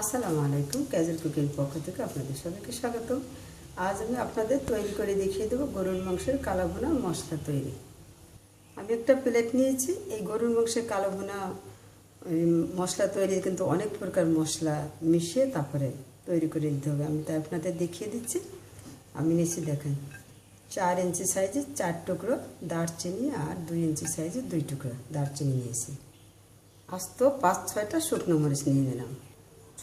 আসসালামু আলাইকুম, casual cooking পক্ষ থেকে আপনাদের সবাইকে স্বাগত আজ আমি আপনাদের তৈরি করে দেখিয়ে দেবো গরুর মাংসের কালো ভুনা মশলা তৈরি। আমি একটা প্লেট নিয়েছি, এই গরুর মাংসের কালো ভুনা মশলা তৈরি কিন্তু অনেক প্রকার মশলা মিশিয়ে তারপরে তৈরি করে দিতে হবে। আমি তাই আপনাদের দেখিয়ে দিচ্ছি। আমি নিয়েছি দেখেন, চার ইঞ্চি সাইজের চার টুকরো দারচিনি আর দুই ইঞ্চি সাইজের দুই টুকরো দারচিনি নিয়েছি। আস্ত পাঁচ ছয়টা শুকনো মরিচ নিয়ে নিলাম।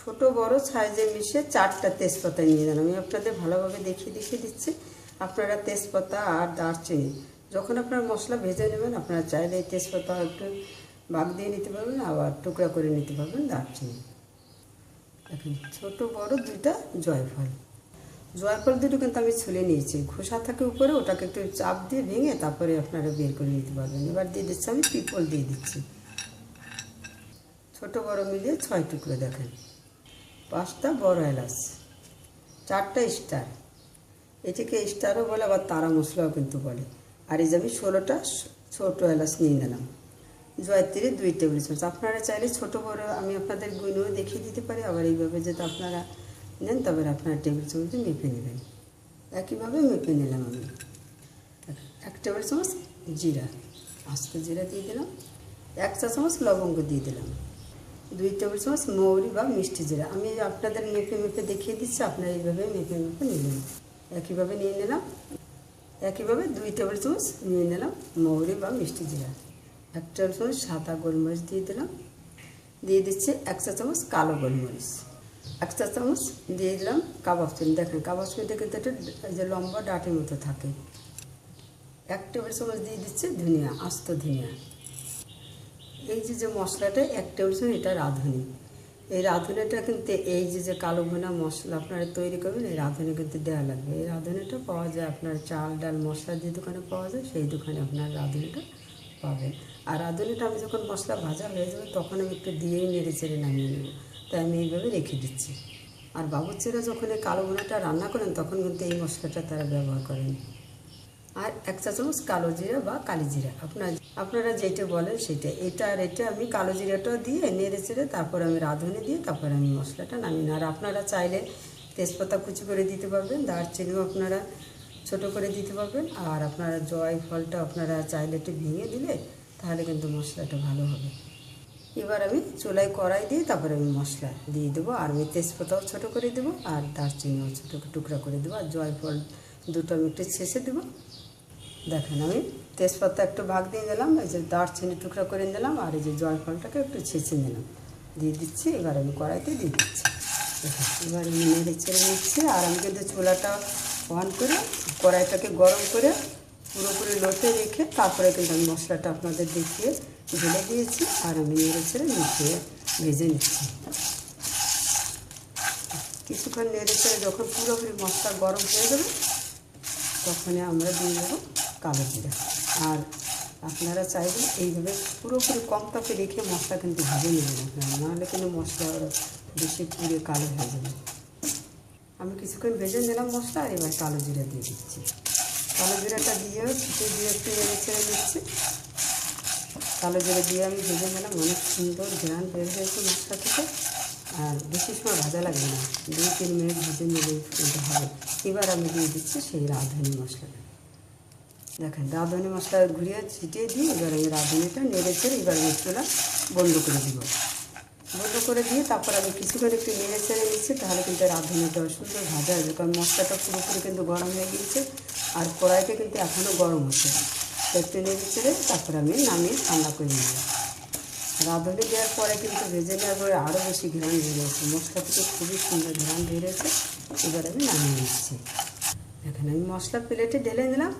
ছোট, বড় সাইজে মিশিয়ে চারটা তেজপাতা নিয়ে নিলাম আমি আপনাদের ভালোভাবে দেখিয়ে দেখিয়ে দিচ্ছি। আপনারা তেজপাতা আর দারচিনি, যখন আপনারা মশলা ভেজে নেবেন, আপনারা চাইলে এই তেজপাতা একটু বাগ দিয়ে নিতে পারবেন, আবার টুকরা করে নিতে পারবেন দারচিনি। দেখেন, ছোট, বড় দুইটা জয়ফল। জয়ফল দুটো কিন্তু আমি ছুলে নিয়েছি। খোসা থাকে উপরে, ওটাকে একটু চাপ দিয়ে ভেঙে তারপরে আপনারা বের করে নিতে পারবেন। এবার দিয়ে দিচ্ছি আমি পিপল দিয়ে দিচ্ছি। ছোট, বড় মিলিয়ে ছয় টুকরো দেখেন। পাঁচটা বড় এলাচ, চারটা স্টার। এটিকে স্টারও বলে, আবার তারা মশলাও কিন্তু বলে। আর এই যে আমি ষোলোটা ছোটো এলাচ নিয়ে নিলাম। জয়ত্রী দুই টেবিল চামচ। আপনারা চাইলে ছোট বড় আমি আপনাদের গুণও দেখিয়ে দিতে পারি। আবার এইভাবে যদি আপনারা নেন, তবে আপনারা টেবিল চামচে মেপে নেবেন। একইভাবে মেপে নিলাম আমি। এক টেবিল চামচ জিরা। আস্ত জিরা দিয়ে দিলাম। এক চা চামচ লবঙ্গ দিয়ে দিলাম। দুই টেবিল চামচ মৌরি বা মিষ্টি জিরা। আমি আপনাদের মেপে মেপে দেখিয়ে দিচ্ছি, আপনারা এইভাবে মেপে মেপে নিলেন একইভাবে নিয়ে নিলাম। একইভাবে দুই টেবিল চামচ নিয়ে নিলাম মৌরি বা মিষ্টি জিরা। এক টেবিল চামচ সাদা গোলমরিচ দিয়ে দিলাম। দিয়ে দিচ্ছি এক চা চামচ কালো গোলমরিচ। এক চা চামচ দিয়ে দিলাম কাবাব চিনি। দেখেন, কাবাব চিনিটা কিন্তু একটা যে লম্বা ডাটির মতো থাকে। এক টেবিল চামচ দিয়ে দিচ্ছে ধনিয়া, আস্ত ধনিয়া। এই যে যে মশলাটা এক টেবিল এটা রাঁধুনি। এই রাঁধুনিটা কিন্তু এই যে যে কালো ভুনা মশলা আপনারা তৈরি করবেন, এই রাঁধুনি কিন্তু দেওয়া লাগবে। এই রাঁধুনিটা পাওয়া যায় আপনার চাল, ডাল, মশলা যে দোকানে পাওয়া যায়, সেই দোকানে আপনার রাঁধুনিটা পাবেন। আর রাঁধুনিটা আমি যখন মশলা ভাজা হয়ে যাবে, তখন আমি একটু দিয়েই নেড়ে চেড়ে নামিয়ে নেব। তাই আমি এইভাবে রেখে দিচ্ছি। আর বাবুচ্চিরা যখন এই কালো ভুনাটা রান্না করেন, তখন কিন্তু এই মশলাটা তারা ব্যবহার করেন। আর এক চা চামচ কালো জিরা বা কালি জিরা। আপনার আপনারা যেটা বলেন সেটা। এটা আর এটা আমি কালো জিরাটা দিয়ে নেড়ে চেড়ে তারপর আমি রাঁধুনি দিয়ে তারপর আমি মশলাটা নামিয়ে নিই। আর আপনারা চাইলে তেজপাতা কুচি করে দিতে পারবেন, দারচিনিও আপনারা ছোট করে দিতে পারবেন। আর আপনারা জয় ফলটা আপনারা চাইলে একটু ভেঙে দিলে তাহলে কিন্তু মশলাটা ভালো হবে। এবার আমি চুলায় কড়াই দিয়ে তারপরে আমি মশলা দিয়ে দেবো। আর আমি তেজপাতাও ছোটো করে দেবো আর দারচিনিও ছোটো টুকরা করে দেবো। আর জয়ফল দুটো আমি একটু ছেঁচে দেবো। দেখেন, আমি তেজপাতা একটু ভাগ দিয়ে দিলাম এই যে দারচিনি টুকরা করে নিলাম, আর এই যে জয়ফলটাকে একটু ছেঁচে নিলাম। দিয়ে দিচ্ছি, এবার আমি কড়াইতে দিয়ে দিচ্ছি। এবার আমি নেড়ে ছেড়ে নিচ্ছি, আর আমি কিন্তু চুলাটা অন করে, কড়াইটাকে গরম করে পুরোপুরি লোতে রেখে তারপরে কিন্তু আমি মশলাটা আপনাদের দেখিয়ে ঢেলে দিয়েছি, আর আমি নেড়ে ছেড়ে মিশিয়ে ভেজে নিচ্ছি। কিছুক্ষণ নেড়ে ছেড়ে যখন পুরোপুরি মশলা গরম হয়ে যাবে, তখনই আমরা দিয়ে দেবো কালো জিরা আর আপনারা চাইবেন এইভাবে পুরোপুরি কম তাপে রেখে মশলা কিন্তু ভেজে নেবেন। আপনারা নাহলে কিন্তু মশলা বেশি পুড়ে কালো হয়ে যাবে। আমি কিছুক্ষণ ভেজে নিলাম মশলা এবার কালো জিরা দিয়ে দিচ্ছি। কালো জিরাটা দিয়ে ছুটে দিয়ে একটু নেড়ে ছেড়ে নিচ্ছি। কালো জিরা দিয়ে আমি ভেজে নিলাম। অনেক সুন্দর ঘ্রাণ বের হয়েছে মশলা থেকে। আর বেশি সময় ভাজা লাগবে না। দুই, তিন মিনিট ভেজে নিলে কিন্তু হবে। এবার আমি দিয়ে দিচ্ছি সেই রাঁধুনি মশলাটা। দেখেন, রাঁধুনি মশলা ঘুরিয়ে ছিটিয়ে দিই এবার আমি রাঁধুনিটা নেড়ে চেড়ে এবার আমি বন্ধ করে দিব। বন্ধ করে দিয়ে তারপর আমি কিছুক্ষণ একটু নেড়ে চেড়ে নিচ্ছি, তাহলে কিন্তু রাঁধুনিটা সুন্দর ভাজা হবে কারণ মশলাটা পুরোপুরি কিন্তু গরম হয়ে গিয়েছে আর কড়াইটা কিন্তু এখনও গরম হচ্ছে। একটু নেড়ে চেড়ে তারপর আমি নামিয়ে ঠান্ডা করে নেব। রাঁধুনি দেওয়ার পরে কিন্তু ভেজে নেওয়ার পরে আরও বেশি ঘ্রাণ বেরিয়েছে মশলা থেকে খুবই সুন্দর ঘ্রাণ বেরিয়েছে এবার আমি নামিয়ে নিচ্ছি। এখন আমি মশলা প্লেটে ঢেলে নিলাম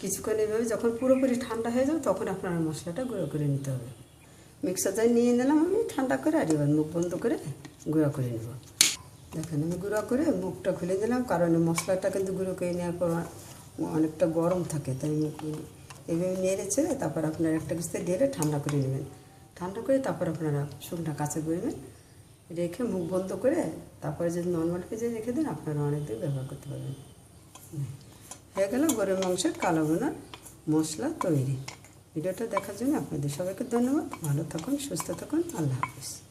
কিছুক্ষণ এভাবে যখন পুরোপুরি ঠান্ডা হয়ে যাবে, তখন আপনার মশলাটা গুঁড়ো করে নিতে হবে। মিক্সার জার নিয়ে নিলাম আমি, ঠান্ডা করে, আর এবার মুখ বন্ধ করে গুঁড়ো করে নেব। দেখেন আমি গুঁড়ো করে মুখটা খুলে দিলাম, কারণ মশলাটা কিন্তু গুঁড়ো করে নেওয়ার পর অনেকটা গরম থাকে, তাই মুখ এইভাবে নেড়ে ছেড়ে তারপর আপনার একটা কিছুতে ঢেলে ঠান্ডা করে নেবেন। ঠান্ডা করে তারপর আপনারা শুকনা কাঁচা করবেন রেখে মুখ বন্ধ করে তারপরে যদি নর্মাল পেজে রেখে দেন, আপনারা অনেক দিন ব্যবহার করতে পারবেন। হয়ে গেল গরুর মাংসের কালো বোনার মশলা তৈরি। ভিডিওটা দেখার জন্য আপনাদের সবাইকে ধন্যবাদ। ভালো থাকুন, সুস্থ থাকুন। আল্লাহ হাফিজ।